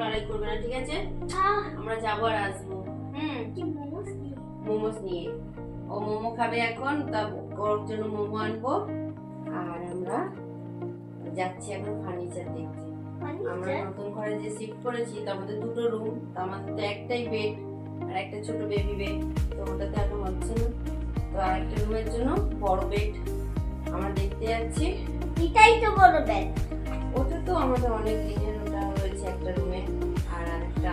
লড়াই করবে না ঠিক আছে? আমরা যাব আর আসব। হুম? মোমোস নিয়ে? ও মোমো খাবে এখন তা ওর জন্য মোমো আনব। আর আমরা যাচ্ছি এখন ফার্নিচার দেখতে। আমরা নতুন ঘরে যে শিফট করেছি তার মধ্যে দুটো রুম তো আমাদের তো একটাই বেড আর একটা ছোট বেবি বেড তো ওটাতে এখন হচ্ছে না। তো আর একটা রুমের জন্য বড় বেড আমরা দেখতে যাচ্ছি। এটাই তো বড় ব্যাগ ওটা তো আমাদের অনেক দিনের একটা রুমে আর আরেকটা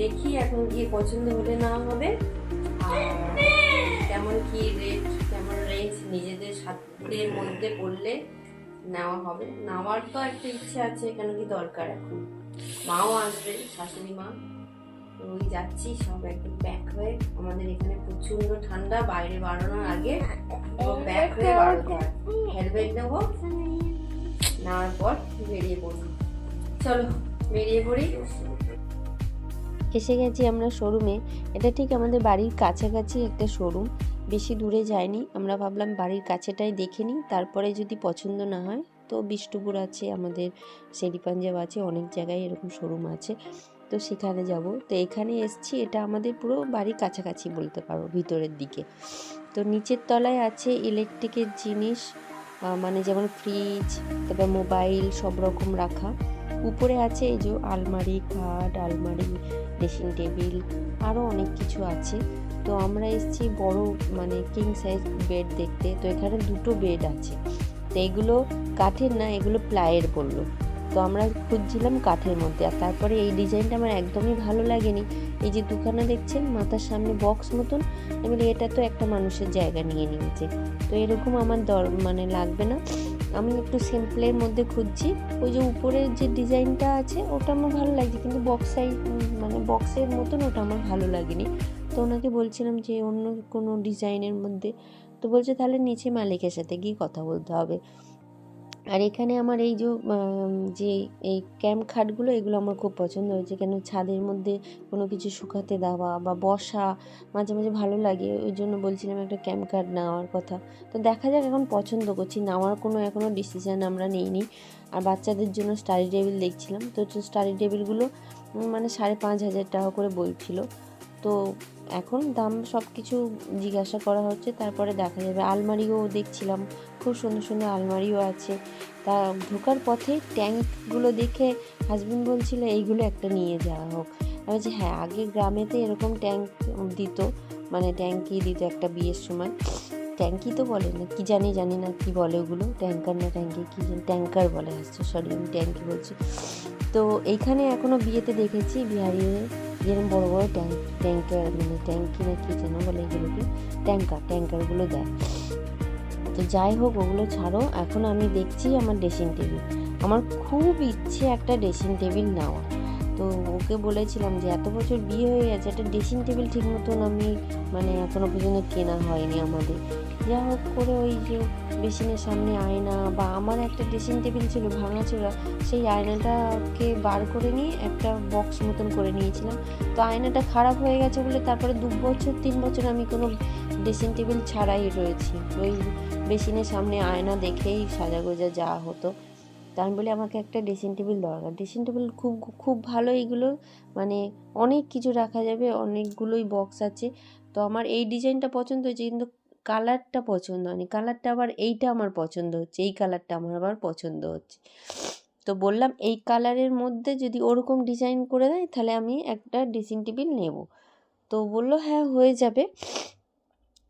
দেখি এখন গিয়ে পছন্দ হলে না হবে। কেমন কি রেট কেমন রেঞ্জ নিজেদের সাধ্যের মধ্যে পড়লে নেওয়া হবে। নেওয়ার তো একটা ইচ্ছে আছে, কেন কি দরকার এখন। মাও আসবে, শাশুড়ি মা। ওই যাচ্ছি, সব একদম প্যাক হয়ে। আমাদের এখানে প্রচণ্ড ঠান্ডা, বাইরে বাড়ানোর আগে প্যাক হয়ে বাড়াতে হেলমেট নেব। নেওয়ার পর বেরিয়ে পড়ি চলো, বেরিয়ে পড়ি। এসে গেছি আমরা শোরুমে। এটা ঠিক আমাদের বাড়ির কাছাকাছি একটা শোরুম। বেশি দূরে যায়নি আমরা ভাবলাম বাড়ির কাছেটাই দেখে নিই। তারপরে যদি পছন্দ না হয়, তো বিষ্ণুপুর আছে, আমাদের শেরি পাঞ্জাব আছে, অনেক জায়গায় এরকম শোরুম আছে। তো সেখানে যাব। তো এখানে এসছি। এটা আমাদের পুরো বাড়ির কাছাকাছি বলতে পারো, ভিতরের দিকে। তো নিচের তলায় আছে ইলেকট্রিকের জিনিস মানে যেমন ফ্রিজ তারপর মোবাইল সব রকম রাখা। উপরে আছে এই যে আলমারি, খাট, আলমারি ড্রেসিং টেবিল আরও অনেক কিছু আছে। তো আমরা এসেছি বড় মানে কিং সাইজ বেড দেখতে। তো এখানে দুটো বেড আছে। তো এগুলো কাঠের না, এগুলো প্লাইয়ের বলল। তো আমরা খুঁজছিলাম কাঠের মধ্যে। আর তারপরে এই ডিজাইনটা আমার একদমই ভালো লাগেনি। এই যে দুখানা দেখছেন, মাথার সামনে বক্স মতন। আমি এটা তো একটা মানুষের জায়গা নিয়ে নিয়েছে। তো এরকম আমার দর মানে লাগবে না। আমি একটু সিম্পলের মধ্যে খুঁজছি। ওই যে উপরের যে ডিজাইনটা আছে, ওটা আমার ভালো লাগছে, কিন্তু বক্স মানে বক্সের মতন ওটা আমার ভালো লাগেনি। তো ওনাকে বলছিলাম যে অন্য কোনো ডিজাইনের মধ্যে, তো বলছে তাহলে নিচে মালিকের সাথে গিয়ে কথা বলতে হবে। আর এখানে আমার এই যে যে এই ক্যাম্প খাটগুলো, এগুলো আমার খুব পছন্দ হয়েছে। কেন ছাদের মধ্যে কোনো কিছু শুকাতে দেওয়া বা বসা মাঝে মাঝে ভালো লাগে, ওই জন্য বলছিলাম একটা ক্যাম্প খাট নেওয়ার কথা। তো দেখা যাক এখন পছন্দ করছি। নেওয়ার কোনো এখনও ডিসিশান আমরা নিইনি। আর বাচ্চাদের জন্য স্টাডি টেবিল দেখছিলাম। তো স্টাডি টেবিলগুলো মানে সাড়ে পাঁচ হাজার টাকা করে বলছিল তো এখন দাম সব কিছু জিজ্ঞাসা করা হচ্ছে, তারপরে দেখা যাবে। আলমারিও দেখছিলাম, খুব সুন্দর সুন্দর আলমারিও আছে। তা ঢোকার পথে ট্যাঙ্কগুলো দেখে হাজবেন্ড বলছিল, এইগুলো একটা নিয়ে যাওয়া হোক। আমি বলছি হ্যাঁ আগে গ্রামেতে এরকম ট্যাঙ্ক দিত মানে ট্যাঙ্কি দিত একটা বিয়ের সময়। ট্যাঙ্কি তো বলে না, কি জানি জানি না কি বলে ওগুলো, ট্যাঙ্কার না ট্যাঙ্কি, কি জানি, ট্যাঙ্কার বলে আসছে, সরি, আমি ট্যাঙ্কি বলছি। তো এইখানে এখনও বিয়েতে দেখেছি বিহারিদের যেরকম বড় বড় ট্যাঙ্ক ট্যাঙ্কার মানে ট্যাঙ্কি না কি যেন বলে এগুলোকে ট্যাঙ্কার ট্যাঙ্কারগুলো দেয়। তো যাই হোক, ওগুলো ছাড়ো। এখন আমি দেখছি আমার ড্রেসিং টেবিল আমার খুব ইচ্ছে একটা ড্রেসিং টেবিল নেওয়া তো ওকে বলেছিলাম যে, এত বছর বিয়ে হয়ে গেছে, একটা ড্রেসিং টেবিল ঠিক মতন আমি মানে এখনও পর্যন্ত কেনা হয়নি আমাদের। যা হোক করে ওই যে বেসিনের সামনে আয়না বা আমার একটা ড্রেসিং টেবিল ছিল ভাঙাচোরা সেই আয়নাটাকে বার করে নিয়ে একটা বক্স মতন করে নিয়েছিলাম। তো আয়নাটা খারাপ হয়ে গেছে বলে তারপরে দু বছর, তিন বছর আমি কোনো ড্রেসিং টেবিল ছাড়াই রয়েছি। ওই বেসিনের সামনে আয়না দেখেই সাজাগোজা যাওয়া হতো। তা আমি বলি, আমাকে একটা ড্রেসিং টেবিল দরকার। ড্রেসিং টেবিল খুব খুব ভালো এইগুলো মানে অনেক কিছু রাখা যাবে, অনেকগুলোই বক্স আছে। তো আমার এই ডিজাইনটা পছন্দ হয়েছে, কিন্তু কালারটা পছন্দ হয়নি। কালারটা আবার এইটা আমার পছন্দ হচ্ছে, এই কালারটা আমার আবার পছন্দ হচ্ছে। তো বললাম এই কালারের মধ্যে যদি ওরকম ডিজাইন করে দেয়, তাহলে আমি একটা ড্রেসিং টেবিল নেব। তো বলল হ্যাঁ হয়ে যাবে।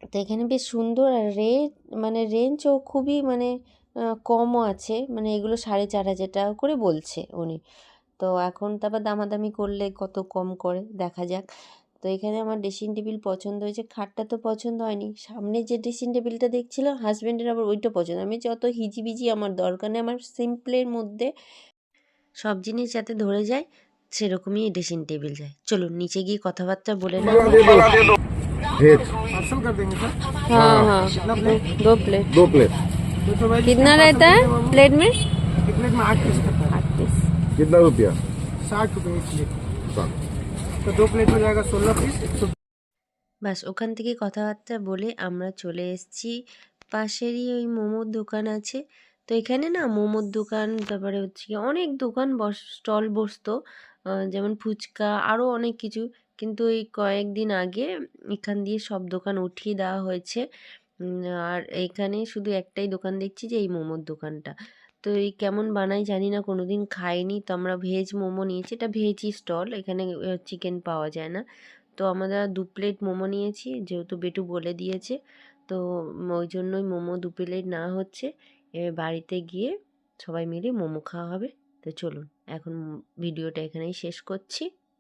তো এখানে বেশ সুন্দর আর রেট মানে রেঞ্জও খুবই মানে কমও আছে। মানে এগুলো সাড়ে চার হাজার টাকা করে বলছে উনি। তো এখন তারপর দামাদামি করলে কত কম করে, দেখা যাক। তো এখানে আমার ড্রেসিং টেবিল পছন্দ হয়েছে খাটটা তো পছন্দ হয়নি সামনে যে ড্রেসিং টেবিলটা দেখছিলাম হাজব্যান্ডের আবার ওইটা পছন্দ আমি যত হিজিবিজি আমার দরকার নেই আমার সিম্পলের মধ্যে সব জিনিস যাতে ধরে যায় সেরকমই ড্রেসিং টেবিল যায় চলুন নিচে গিয়ে কথাবার্তা বলে নেব भेज पार्सल कर देंगे सर हाँ हाँ कितना प्लेट दो प्लेट दो प्लेट दो सौ बाईस कितना रहता है प्लेट में एक प्लेट में आठ पीस करता है आठ पीस कितना रुपया साठ रुपये एक प्लेट सात तो दो प्लेट हो जाएगा सोलह पीस एक सौ বাস ওখান থেকে কথাবার্তা বলে আমরা চলে এসেছি পাশেরই ওই মোমোর দোকান আছে তো এখানে না মোমোর দোকান তারপরে হচ্ছে কি অনেক দোকান বস স্টল বসতো আহ, যেমন ফুচকা আরও অনেক কিছু কিন্তু এই কয়েকদিন আগে এখান দিয়ে সব দোকান উঠিয়ে দেওয়া হয়েছে উম, আর এখানে শুধু একটাই দোকান দেখছি যে, এই মোমোর দোকানটা। তো এই কেমন বানাই জানি না, কোনোদিন খাইনি। তো আমরা ভেজ মোমো নিয়েছি। এটা ভেজই স্টল এখানে চিকেন পাওয়া যায় না। তো আমরা দু প্লেট মোমো নিয়েছি, যেহেতু বেটু বলে দিয়েছে। তো ওই জন্যই মোমো দু প্লেট না হচ্ছে। বাড়িতে গিয়ে সবাই মিলে মোমো খাওয়া হবে। তো চলুন, এখন ভিডিওটা এখানেই শেষ করছি।